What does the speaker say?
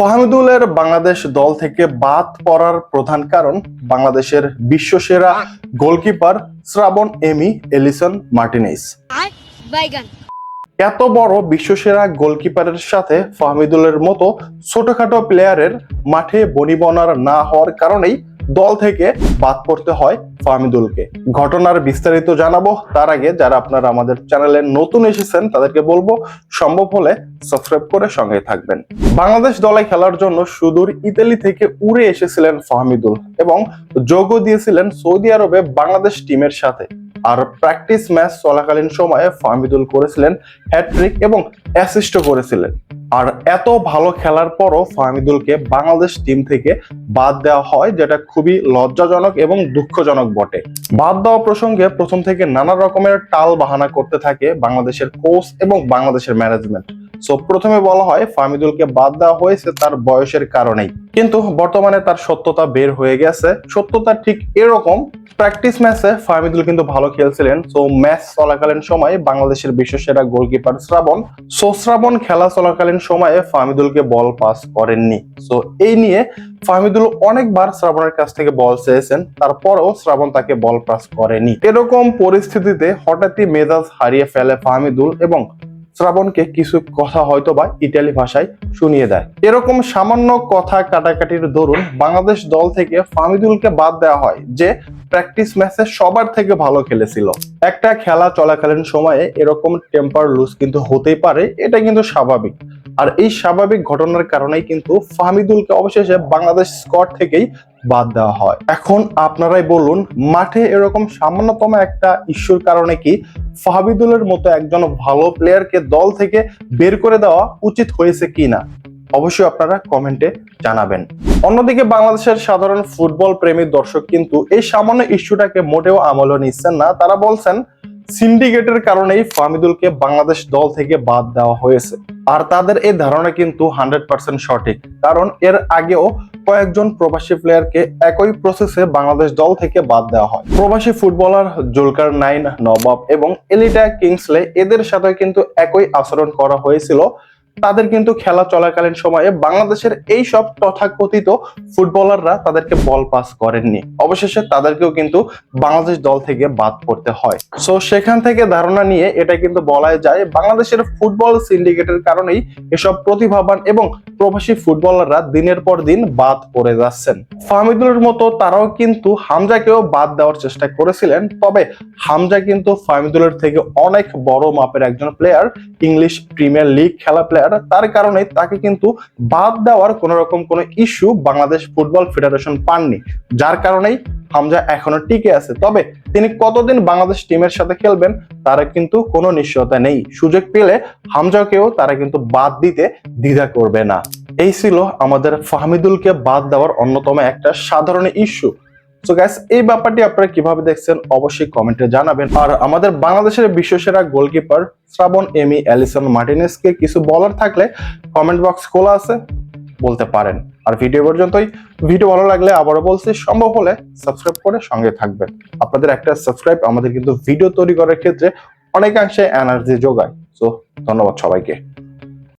ফাহমিদুলের বাংলাদেশ দল থেকে বাদ পড়ার প্রধান কারণ বাংলাদেশের বিশ্বসেরা goalkeeper Shraban Emi Alisson Martinez. এত বড় বিশ্বসেরা গোলকিপারের সাথে ফাহমিদুলের মতো ছোটখাটো প্লেয়ারের মাঠে বনিবনার না হওয়ার কারণেই দল থেকে বাদ পড়তে হয় ফাহমিদুলকে। ঘটনার বিস্তারিত জানাব। তার আগে যারা আপনারা আমাদের চ্যানেলে নতুন এসেছেন, তাদেরকে বলব, সম্ভব হলে সাবস্ক্রাইব করে সঙ্গে থাকবেন। বাংলাদেশ দলে খেলার জন্য সুদূর ইতালি থেকে উড়ে এসেছিলেন ফাহমিদুল এবং যোগ দিয়েছিলেন সৌদি আরবে বাংলাদেশ টিমের সাথে। আর প্র্যাকটিস ম্যাচ চলাকালীন সময়ে ফাহমিদুল করেছিলেন হ্যাট্রিক এবং অ্যাসিস্ট করেছিলেন। আর এত ভালো খেলার পরও ফাহমিদুলকে বাংলাদেশ টিম থেকে বাদ দেওয়া হয়, যেটা খুবই লজ্জাজনক এবং দুঃখজনক বটে। বাদ দেওয়া প্রসঙ্গে প্রথম থেকে নানা রকমের টাল বাহানা করতে থাকে বাংলাদেশের কোচ এবং বাংলাদেশের ম্যানেজমেন্ট সো প্রথমে বলা হয়, ফাহমিদুলকে বাদ দেওয়া হয়েছে তার বয়সের কারণেই। কিন্তু বর্তমানে তার সত্যতা বের হয়ে গেছে। সত্যতা ঠিক এরকম প্র্যাকটিস ম্যাচে ফাহমিদুল কিন্তু ভালো খেলছিলেন। সো ম্যাচ চলাকালীন সময়ে বাংলাদেশের বিশ্বসেরা গোলকিপার শ্রাবণ। সো শ্রাবণ খেলা চলাকালীন সময়ে ফাহমিদুলকে বল পাস করেননি। সো এই নিয়ে ফাহমিদুল অনেকবার শ্রাবণের কাছ থেকে বল চেয়েছেন। তারপরেও শ্রাবণ তাকে বল পাস করেনি। এরকম পরিস্থিতিতে হঠাৎই মেজাজ হারিয়ে ফেলে ফাহমিদুল এবং শ্রাবণকে কিছু কথা হয়তো বা ইটালি ভাষায় শুনিয়ে দেয়। এরকম সামান্য কথা কাটাকাটির দরুন বাংলাদেশ দল থেকে ফামিদুলকে বাদ দেওয়া হয়, যে প্র্যাকটিস ম্যাচে সবার থেকে ভালো খেলেছিল। একটা খেলা চলাকালীন সময়ে এরকম টেম্পার লুজ কিন্তু হতেই পারে, এটা কিন্তু স্বাভাবিক। আর এই স্বাভাবিক ঘটনার কারণেই কিন্তু ফাহমিদুলকে অবশেষে বাংলাদেশ স্কট থেকেই বাদ দেওয়া হয়। এখন আপনারাই বলুন, মাঠে এরকম সামান্যতম একটা ইস্যুর কারণে কি ফাহাবিদুলের মতো একজন ভালো প্লেয়ারকে দল থেকে বের করে দেওয়া উচিত হয়েছে কিনা? অবশ্যই আপনারা কমেন্টে জানাবেন। অন্যদিকে বাংলাদেশের সাধারণ ফুটবল প্রেমী দর্শক কিন্তু এই সামান্য ইস্যুটাকে মোটেও আমলে নিচ্ছেন না। তারা বলছেন সিন্ডিকেটের কারণেই ফামিদুলকে বাংলাদেশ দল থেকে বাদ দেওয়া হয়েছে। আর তাদের এই ধারণা কিন্তু হান্ড্রেড পার্সেন্ট সঠিক। কারণ এর আগেও কয়েকজন প্রবাসী প্লেয়ারকে একই প্রসেসে বাংলাদেশ দল থেকে বাদ দেওয়া হয়। প্রবাসী ফুটবলার জুলকার নাইন, নবাব এবং এলিটা কিংসলে এদের সাথে কিন্তু একই আচরণ করা হয়েছিল। তাদের কিন্তু খেলা চলাকালীন সময়ে বাংলাদেশের এই সব তথাকথিত ফুটবলাররা তাদেরকে বল পাস করেননি। অবশেষে তাদেরকেও কিন্তু বাংলাদেশ দল থেকে বাদ পড়তে হয়। সো সেখান থেকে ধারণা নিয়ে এটা কিন্তু বলাই যায়, বাংলাদেশের ফুটবল সিন্ডিকেটের কারণেই এসব প্রতিভাবান এবং প্রবাসী ফুটবলাররা দিনের পর দিন বাদ পড়ে যাচ্ছেন। ফাহমিদুলের মতো তারাও কিন্তু হামজাকেও বাদ দেওয়ার চেষ্টা করেছিলেন, তবে হামজা কিন্তু ফাহমিদুলের থেকে অনেক বড় মাপের একজন প্লেয়ার ইংলিশ প্রিমিয়ার লিগ খেলা প্লেয়ার তার কারণে তাকে কিন্তু বাদ দেওয়ার কোন রকম কোনো ইস্যু বাংলাদেশ ফুটবল ফেডারেশন পাননি। যার কারণেই হামজা এখনও টিকে আছে। তবে তিনি কতদিন বাংলাদেশ টিমের সাথে খেলবেন, তারা কিন্তু কোনো নিশ্চয়তা নেই। সুযোগ পেলে হামজাকেও তারা কিন্তু বাদ দিতে দ্বিধা করবে না। এই ছিল আমাদের ফাহমিদুলকে বাদ দেওয়ার অন্যতম একটা সাধারণ ইস্যু। সো গ্যাস এই ব্যাপারটি আপনারা কীভাবে দেখছেন অবশ্যই কমেন্টে জানাবেন। আর আমাদের বাংলাদেশের বিশ্বসেরা গোলকিপার শ্রাবণ এমি অ্যালিসন মার্টিনেসকে কিছু বলার থাকলে কমেন্ট বক্স খোলা আছে, বলতে পারেন। আর ভিডিও পর্যন্তই। ভিডিও ভালো লাগলে আবারও বলছি, সম্ভব হলে সাবস্ক্রাইব করে সঙ্গে থাকবেন। আপনাদের একটা সাবস্ক্রাইব আমাদের কিন্তু ভিডিও তৈরি করার ক্ষেত্রে অনেকাংশে এনার্জি যোগায়। তো ধন্যবাদ সবাইকে।